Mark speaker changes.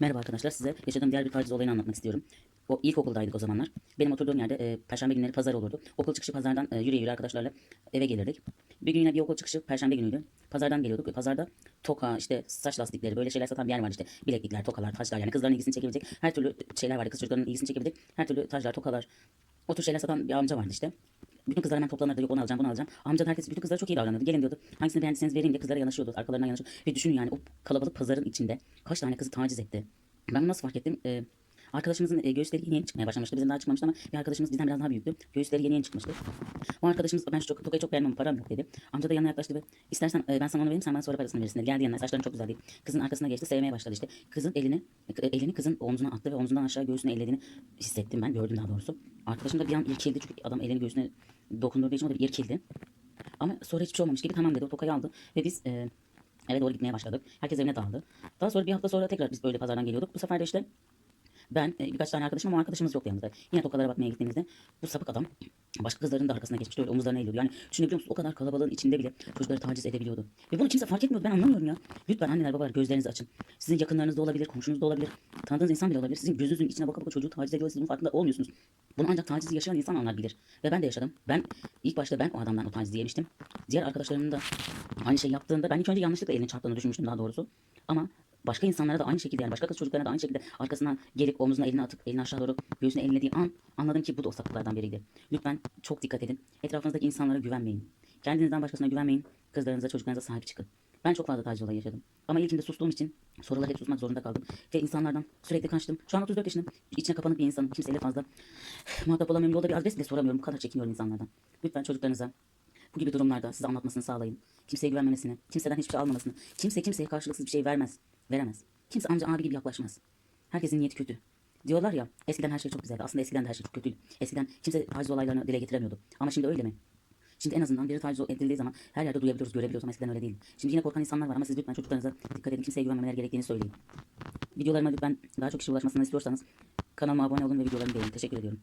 Speaker 1: Merhaba arkadaşlar size yaşadığım diğer bir taciz olayını anlatmak istiyorum. O ilkokuldaydık o zamanlar. Benim oturduğum yerde e, perşembe günleri pazar olurdu. Okul çıkışı pazardan e, yürüye yürüye arkadaşlarla eve gelirdik. Bir gün yine bir okul çıkışı perşembe günüydü. Pazardan geliyorduk ve pazarda toka işte saç lastikleri böyle şeyler satan bir yer vardı işte. Bileklikler, tokalar, taçlar yani kızların ilgisini çekebilecek her türlü şeyler vardı. Kız çocukların ilgisini çekebilecek her türlü taçlar, tokalar. O tür şeyler satan bir amca vardı işte. Bütün kızlar hemen toplanırdı. Yok onu alacağım, bunu alacağım. Amca herkes bütün kızlara çok iyi davranırdı. Gelin diyordu. Hangisini beğendiyseniz vereyim diye kızlara yanaşıyordu. Arkalarından yanaşıyordu. Ve düşünün yani o kalabalık pazarın içinde kaç tane kızı taciz etti. Ben bunu nasıl fark ettim? Ee, arkadaşımızın e, göğüsleri yeni yeni çıkmaya başlamıştı. Bizim daha çıkmamıştı ama bir arkadaşımız bizden biraz daha büyüktü. Göğüsleri yeni yeni çıkmıştı. O arkadaşımız ben şu çok, tokayı çok beğenmem param yok dedi. Amca da yanına yaklaştı ve istersen e, ben sana onu vereyim sen bana sonra parasını verirsin dedi. Geldi yanına saçların çok güzel değil. Kızın arkasına geçti sevmeye başladı işte. Kızın elini e, elini kızın omzuna attı ve omzundan aşağı göğsüne ellediğini hissettim ben gördüm daha doğrusu. Arkadaşım da bir an irkildi çünkü adam elini göğsüne dokundurduğu için o da bir irkildi. Ama sonra hiçbir şey olmamış gibi tamam dedi o tokayı aldı ve biz e, eve doğru gitmeye başladık. Herkes evine dağıldı. Daha sonra bir hafta sonra tekrar biz böyle pazardan geliyorduk. Bu sefer de işte ben e, birkaç tane arkadaşım ama arkadaşımız yoktu yanımızda. Yine tokalara bakmaya gittiğimizde bu sapık adam başka kızların da arkasına geçmişti öyle omuzlarına eğiliyordu. Yani düşünebiliyor musun o kadar kalabalığın içinde bile çocukları taciz edebiliyordu. Ve bunu kimse fark etmiyordu ben anlamıyorum ya. Lütfen anneler babalar gözlerinizi açın. Sizin yakınlarınız da olabilir, komşunuz da olabilir, tanıdığınız insan bile olabilir. Sizin gözünüzün içine baka baka çocuğu taciz ediyor siz bunun farkında olmuyorsunuz. Bunu ancak tacizi yaşayan insan anlar bilir. Ve ben de yaşadım. Ben ilk başta ben o adamdan o tacizi yemiştim. Diğer arkadaşlarımın da aynı şey yaptığında ben ilk önce yanlışlıkla elini çarptığını düşünmüştüm daha doğrusu. Ama başka insanlara da aynı şekilde yani başka kız çocuklarına da aynı şekilde arkasından gelip omzuna elini atıp elini aşağı doğru göğsüne ellediği an anladım ki bu da o sapıklardan biriydi. Lütfen çok dikkat edin. Etrafınızdaki insanlara güvenmeyin. Kendinizden başkasına güvenmeyin. Kızlarınıza çocuklarınıza sahip çıkın. Ben çok fazla taciz olayı yaşadım. Ama ilkinde sustuğum için sorular hep susmak zorunda kaldım. Ve insanlardan sürekli kaçtım. Şu an 34 yaşındayım. İçine kapanık bir insanım. Kimseyle fazla muhatap olamıyorum. Yolda bir adres bile soramıyorum. Bu kadar çekiniyorum insanlardan. Lütfen çocuklarınıza bu gibi durumlarda size anlatmasını sağlayın. Kimseye güvenmemesini, kimseden hiçbir şey almamasını. Kimse kimseye karşılıksız bir şey vermez. Veremez. Kimse anca abi gibi yaklaşmaz. Herkesin niyeti kötü. Diyorlar ya eskiden her şey çok güzeldi. Aslında eskiden de her şey çok kötüydü. Eskiden kimse taciz olaylarını dile getiremiyordu. Ama şimdi öyle mi? Şimdi en azından biri taciz edildiği zaman her yerde duyabiliyoruz, görebiliyoruz ama eskiden öyle değil. Şimdi yine korkan insanlar var ama siz lütfen çocuklarınıza dikkat edin. Kimseye güvenmemeleri gerektiğini söyleyin. Videolarıma lütfen daha çok kişi ulaşmasını istiyorsanız kanalıma abone olun ve videolarımı beğenin. Teşekkür ediyorum.